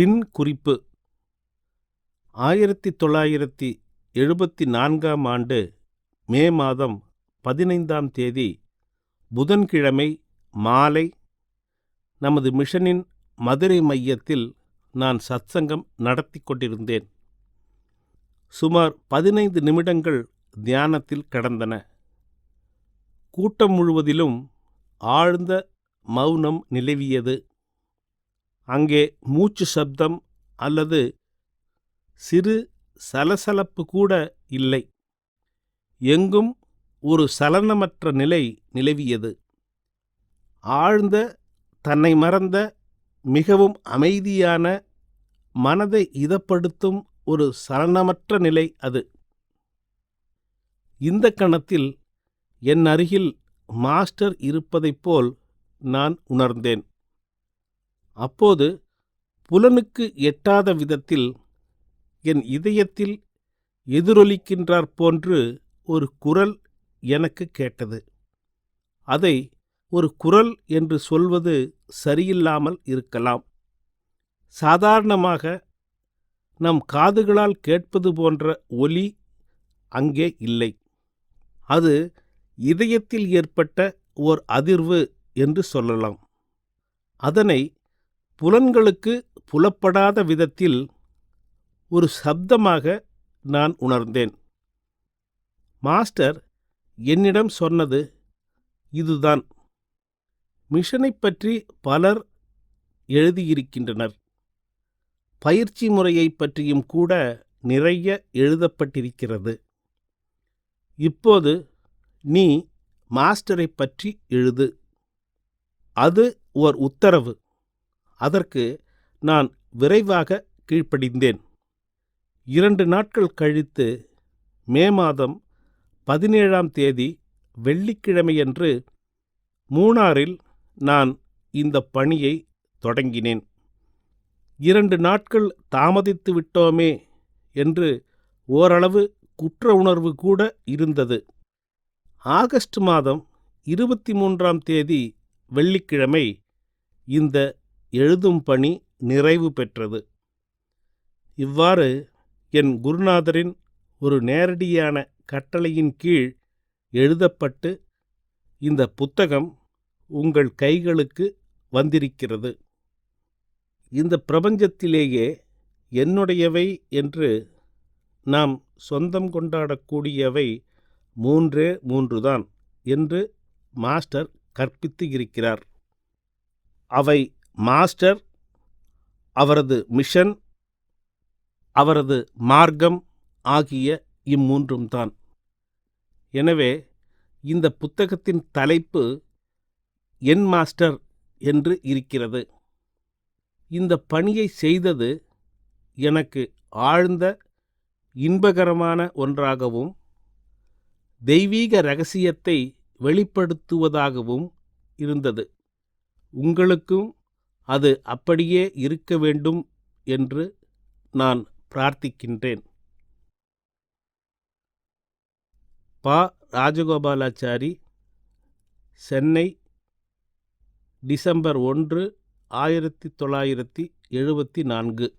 பின் குறிப்பு. ஆயிரத்தி தொள்ளாயிரத்தி எழுபத்தி நான்காம் ஆண்டு மே மாதம் பதினைந்தாம் தேதி புதன்கிழமை மாலை நமது மிஷனின் மதுரை மையத்தில் நான் சத்சங்கம் நடத்தி கொண்டிருந்தேன். சுமார் பதினைந்து நிமிடங்கள் தியானத்தில் கடந்தன. கூட்டம் முழுவதிலும் ஆழ்ந்த மௌனம் நிலவியது. அங்கே மூச்சு சப்தம் அல்லது சிறு சலசலப்பு கூட இல்லை. எங்கும் ஒரு சலனமற்ற நிலை நிலவியது. ஆழ்ந்த தன்னை மறந்த மிகவும் அமைதியான மனதை இதப்படுத்தும் ஒரு சலனமற்ற நிலை அது. இந்த கணத்தில் என் அருகில் மாஸ்டர் இருப்பதைப் போல் நான் உணர்ந்தேன். அப்போது புலனுக்கு எட்டாத விதத்தில் என் இதயத்தில் எதிரொலிக்கின்றார் போன்று ஒரு குரல் எனக்கு கேட்டது. அதை ஒரு குரல் என்று சொல்வது சரியில்லாமல் இருக்கலாம். சாதாரணமாக நம் காதுகளால் கேட்பது போன்ற ஒலி அங்கே இல்லை. அது இதயத்தில் ஏற்பட்ட ஓர் அதிர்வு என்று சொல்லலாம். அதனை புலன்களுக்கு புலப்படாத விதத்தில் ஒரு சப்தமாக நான் உணர்ந்தேன். மாஸ்டர் என்னிடம் சொன்னது இதுதான். மிஷனைப் பற்றி பலர் எழுதியிருக்கின்றனர். பயிற்சி முறையைப் பற்றியும் கூட நிறைய எழுதப்பட்டிருக்கிறது. இப்போது நீ மாஸ்டரைப் பற்றி எழுது. அது ஓர் உத்தரவு. அதற்கு நான் விரைவாக கீழ்ப்படிந்தேன். இரண்டு நாட்கள் கழித்து மே மாதம் பதினேழாம் தேதி வெள்ளிக்கிழமையன்று மூணாறில் நான் இந்த பணியை தொடங்கினேன். இரண்டு நாட்கள் தாமதித்து விட்டோமே என்று ஓரளவு குற்ற உணர்வு கூட இருந்தது. ஆகஸ்ட் மாதம் இருபத்தி மூன்றாம் தேதி வெள்ளிக்கிழமை இந்த எழுதும் பணி நிறைவு பெற்றது. இவ்வாறு என் குருநாதரின் ஒரு நேரடியான கட்டளையின் கீழ் எழுதப்பட்டு இந்த புத்தகம் உங்கள் கைகளுக்கு வந்திருக்கிறது. இந்த பிரபஞ்சத்திலேயே என்னுடையவை என்று நாம் சொந்தம் கொண்டாடக்கூடியவை மூன்றே மூன்றுதான் என்று மாஸ்டர் கற்பித்து இருக்கிறார். அவை மாஸ்டர் அவரது மிஷன் அவரது மார்க்கம் ஆகிய இம்மூன்றும் தான். எனவே இந்த புத்தகத்தின் தலைப்பு என் மாஸ்டர் என்று இருக்கிறது. இந்த பணியை செய்தது எனக்கு ஆழ்ந்த இன்பகரமான ஒன்றாகவும் தெய்வீக ரகசியத்தை வெளிப்படுத்துவதாகவும் இருந்தது. உங்களுக்கும் அது அப்படியே இருக்க வேண்டும் என்று நான் பிரார்த்திக்கின்றேன். பா. ராஜகோபாலாச்சாரி சென்னை டிசம்பர் ஒன்று ஆயிரத்தி தொள்ளாயிரத்தி எழுபத்தி நான்கு.